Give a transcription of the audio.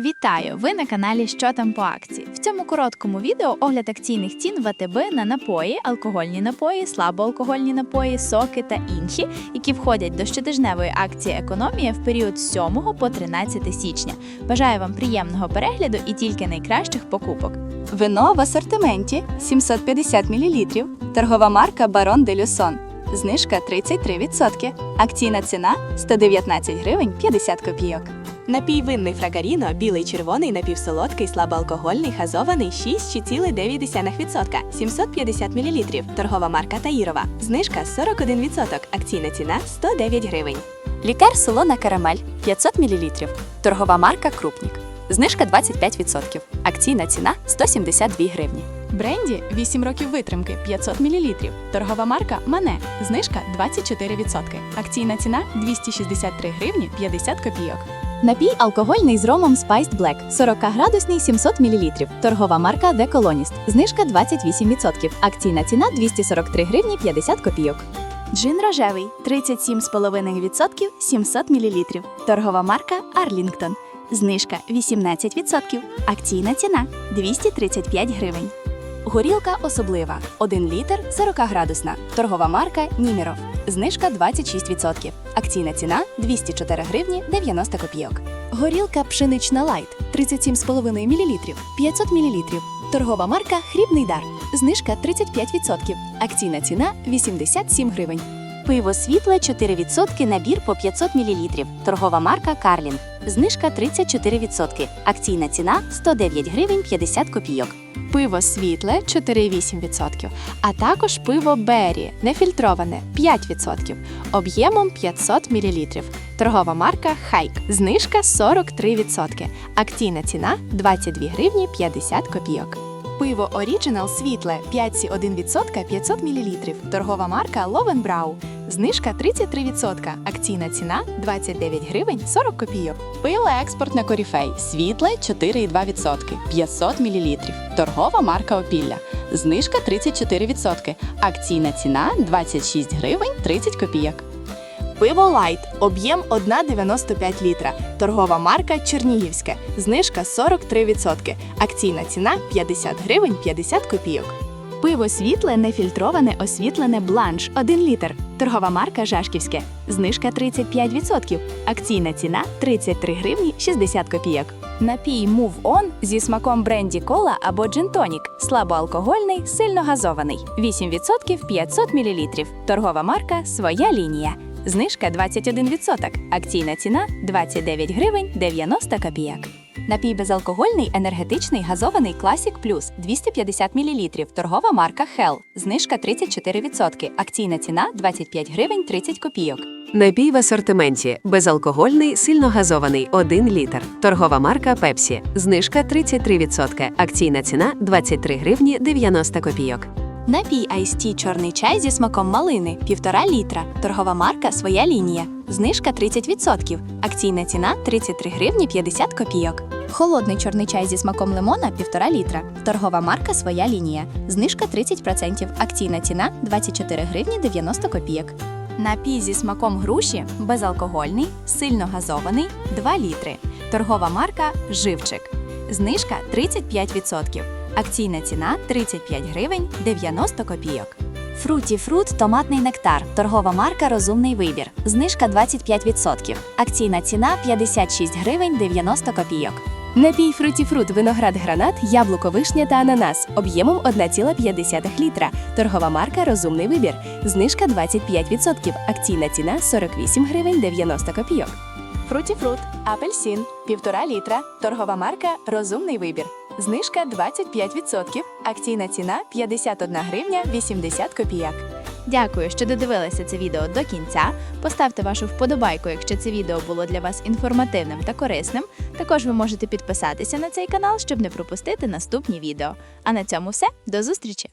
Вітаю! Ви на каналі Що там по акції. В цьому короткому відео огляд акційних цін в АТБ на напої, алкогольні напої, слабоалкогольні напої, соки та інші, які входять до щотижневої акції Економія в період з 7 по 13 січня. Бажаю вам приємного перегляду і тільки найкращих покупок. Вино в асортименті 750 мл. Торгова марка Барон де Люсон. Знижка 33%. Акційна ціна 119 гривень 50 копійок. Напій винний фрагаріно, білий червоний, напівсолодкий, слабоалкогольний, газований 6,9%, 750 мл. Торгова марка Таїрова. Знижка 41%. Акційна ціна 109 гривень. Лікер солона карамель 500 мл. Торгова марка Крупнік. Знижка 25%. Акційна ціна 172 гривні. Бренді 8 років витримки 500 мл. Торгова марка Мане. Знижка 24%. Акційна ціна 263 гривні 50 копійок. Напій алкогольний з ромом Spiced Black 40 градусний 700 мл. Торгова марка The Colonist. Знижка 28%. Акційна ціна 243 гривні 50 копійок. Джин рожевий 37,5% 700 мл. Торгова марка Arlington. Знижка 18%. Акційна ціна 235 гривень. Горілка особлива 1 літр 40 градусна. Торгова марка Німіров. Знижка 26%. Акційна ціна 204 гривні 90 копійок. Горілка пшенична лайт 37,5 мл 500 мл. Торгова марка Хрібний дар. Знижка 35%. Акційна ціна 87 гривень. Пиво світле 4% набір по 500 мл. Торгова марка Карлін. Знижка 34%. Акційна ціна 109 гривень 50 копійок. Пиво світле 4,8%, а також пиво Беррі нефільтроване 5%, об'ємом 500 мл. Торгова марка Хайк. Знижка 43%. Акційна ціна 22 гривні 50 копійок. Пиво Оріджинал світле 5,1% 500 мл. Торгова марка Ловенбрау. Знижка 33%. Акційна ціна 29 гривень 40 копійок. Пиво експортне коріфей. Світле 4,2%. 500 мл. Торгова марка Опілля. Знижка 34%. Акційна ціна 26 гривень 30 копійок. Пиво Лайт. Об'єм 1,95 літра. Торгова марка Чернігівське. Знижка 43%. Акційна ціна 50 гривень 50 копійок. Пиво світле нефільтроване освітлене бланш 1 літр. Торгова марка Жашківське. Знижка 35%. Акційна ціна 33 гривні 60 копійок. Напій Move On зі смаком бренді кола або джин-тонік. Слабоалкогольний, сильно газований. 8% 500 мл. Торгова марка Своя лінія. Знижка 21%. Акційна ціна 29 гривень 90 копійок. Напій безалкогольний енергетичний газований Classic Plus 250 мл. Торгова марка Hell. Знижка 34%. Акційна ціна 25 гривень 30 копійок. Напій в асортименті. Безалкогольний, сильно газований 1 літр. Торгова марка Пепсі. Знижка 33%. Акційна ціна 23 гривні 90 копійок. Напій Ice чорний чай зі смаком малини 1,5 літра. Торгова марка Своя лінія. Знижка 30%. Акційна ціна 33 гривні 50 копійок. Холодний чорний чай зі смаком лимона 1,5 літра. Торгова марка Своя лінія. Знижка 30%. Акційна ціна 24 гривні 90 копійок. Напій зі смаком груші безалкогольний, сильно газований 2 літри. Торгова марка Живчик. Знижка 35%. Акційна ціна 35 гривень 90 копійок. Фруті Фрут томатний нектар. Торгова марка Розумний вибір. Знижка 25%. Акційна ціна 56 гривень 90 копійок. Напій Фруті Фрут, виноград гранат, яблуко, вишня та ананас об'ємом 1,5 літра. Торгова марка Розумний вибір. Знижка 25%. Акційна ціна 48 гривень 90 копійок. Фруті Фрут, апельсин, 1,5 літра. Торгова марка Розумний вибір. Знижка 25%. Акційна ціна 51 гривня 80 копійок. Дякую, що додивилися це відео до кінця. Поставте вашу вподобайку, якщо це відео було для вас інформативним та корисним. Також ви можете підписатися на цей канал, щоб не пропустити наступні відео. А на цьому все. До зустрічі!